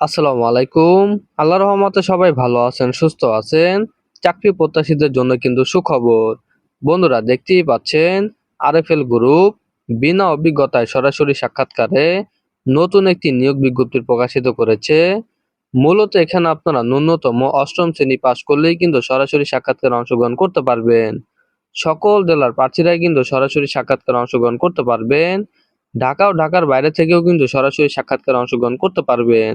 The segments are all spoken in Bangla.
আসসালামু আলাইকুম। আল্লাহ রহমতে সবাই ভালো আছেন, সুস্থ আছেন। চাকরি প্রত্যাশীদের জন্য কিন্তু সুখবর। বন্ধুরা, দেখতেই পাচ্ছেন, আরএফএল গ্রুপ বিনা অভিজ্ঞতায় সরাসরি সাক্ষাৎকারে নতুন একটি নিয়োগ বিজ্ঞপ্তি প্রকাশিত করেছে। মূলত এখানে আপনারা ন্যূনতম অষ্টম শ্রেণি পাশ করলেই কিন্তু সরাসরি সাক্ষাৎকারে অংশগ্রহণ করতে পারবেন। সকল জেলার প্রার্থীরাই কিন্তু সরাসরি সাক্ষাৎকারে অংশগ্রহণ করতে পারবেন। ঢাকা ও ঢাকার বাইরে থেকেও কিন্তু সরাসরি সাক্ষাৎকারে অংশগ্রহণ করতে পারবেন।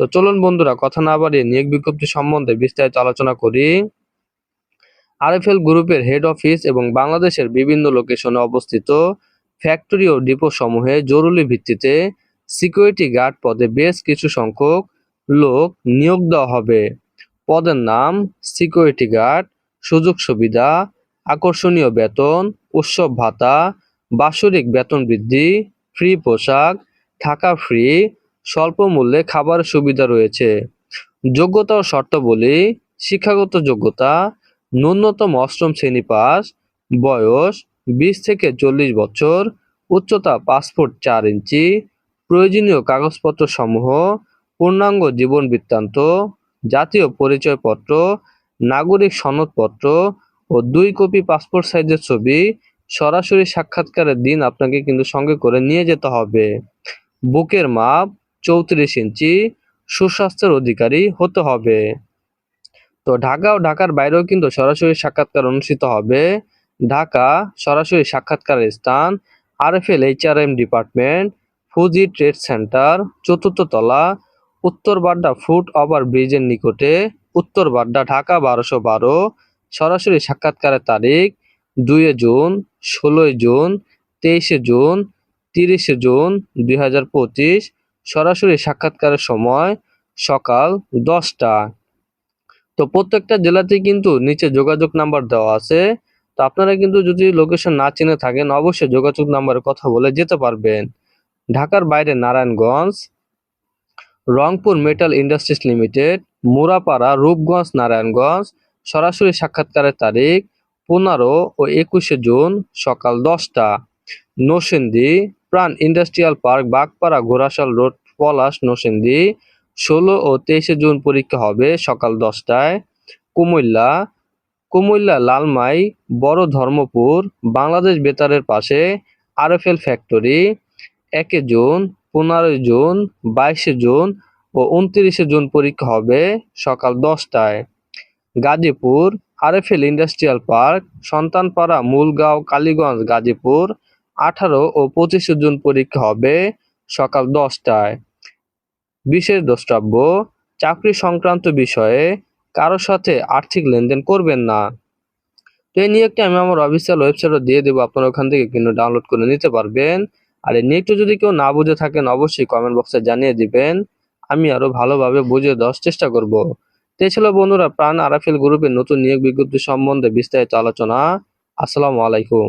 তো চলুন বন্ধুরা, কথা না বাড়িয়ে নিয়োগ বিজ্ঞপ্তি সম্বন্ধে বিস্তারিত আলোচনা করি। আরএফএল গ্রুপের হেড অফিস এবং বাংলাদেশের বিভিন্ন লোকেশনে অবস্থিত ফ্যাক্টরি ও ডিপো সমূহে জরুরি ভিত্তিতে সিকিউরিটি গার্ড পদে বেশ কিছু সংখ্যক লোক নিয়োগ দেওয়া হবে। পদের নাম সিকিউরিটি গার্ড সুযোগ সুবিধা, আকর্ষণীয় বেতন, উৎসব ভাতা, বাৎসরিক বেতন বৃদ্ধি ফ্রি পোশাক থাকা ফ্রি স্বল্প মূল্যে খাবার সুবিধা রয়েছে। যোগ্যতা ও শর্তাবলী শিক্ষাগত যোগ্যতা, ন্যূনতম অষ্টম শ্রেণি পাস, বয়স বিশ থেকে চল্লিশ বছর, উচ্চতা পাসপোর্ট চার ইঞ্চি, প্রয়োজনীয় কাগজপত্র সমূহ, পূর্ণাঙ্গ জীবন বৃত্তান্ত, জাতীয় পরিচয়পত্র, নাগরিক সনদপত্র ও দুই কপি পাসপোর্ট সাইজের ছবি সরাসরি সাক্ষাৎকারের দিন আপনাকে কিন্তু সঙ্গে করে নিয়ে যেতে হবে। বুকের মাপ চৌত্রিশ ইঞ্চি সুস্বাস্থ্যের অধিকারী হতে হবে। তো ঢাকা ও ঢাকার বাইরেও কিন্তু সরাসরি সাক্ষাৎকার অনুষ্ঠিত হবে। ঢাকা সরাসরি সাক্ষাৎকারের স্থান RFL HRM department, Fuji trade centre, চতুর্থ তলা, উত্তর বাড্ডা ফুট ওভার ব্রিজের নিকটে, উত্তর বাড্ডা ঢাকা বারোশো বারো, সরাসরি সাক্ষাৎকারের তারিখ দুইয়ে জুন, ষোলোই জুন, তেইশে জুন, তিরিশে জুন, দুই হাজার পঁচিশ সরাসরি সাক্ষাৎকারের সময় সকাল দশটা। তো প্রত্যেকটা জেলাতেই কিন্তু নিচে যোগাযোগ নাম্বার দেওয়া আছে। তো আপনারা কিন্তু যদি লোকেশন না চিনে থাকেন, অবশ্যই যোগাযোগ নাম্বারে কথা বলে যেতে পারবেন। ঢাকার বাইরে Narayanganj, Rangpur metal industries limited, Murapara, Rupganj, Narayanganj. সরাসরি সাক্ষাৎকারের তারিখ পনেরো ও একুশে জুন সকাল দশটা। Narsingdi Pran industrial park Bagpara Ghorashal road Palash Narsingdi. ষোলো ও তেইশে জুন পরীক্ষা হবে সকাল দশটায়। কুমিল্লা কুমিল্লা লালমাই, বড় ধর্মপুর, বাংলাদেশ বেতারের পাশে আরএফএল ফ্যাক্টরি, একে জুন, পনেরোই জুন, বাইশে জুন ও উনত্রিশে জুন পরীক্ষা হবে সকাল দশটায়। Gazipur, RFL industrial park, Santanpara, Mulgaon, Kaliganj, Gazipur আঠারো ও পঁচিশে জুন পরীক্ষা হবে সকাল দশটায়। বিশেষ দ্রষ্টব্য, চাকরি সংক্রান্ত বিষয়ে কারোর সাথে আর্থিক লেনদেন করবেন না। তো এই নিয়োগটি আমি আমার অফিসিয়াল ওয়েবসাইটে দিয়ে দেবো, আপনারা ওখান থেকে কিন্তু ডাউনলোড করে নিতে পারবেন। আর এই নিয়োগটি যদি কেউ না বুঝে থাকেন, অবশ্যই কমেন্ট বক্সে জানিয়ে দিবেন। আমি আরও ভালোভাবে বুঝে দেওয়ার চেষ্টা করব। তো ছিল বন্ধুরা প্রাণ আরাফেল গ্রুপের নতুন নিয়োগ বিজ্ঞপ্তি সম্বন্ধে বিস্তারিত আলোচনা। আসসালামু আলাইকুম।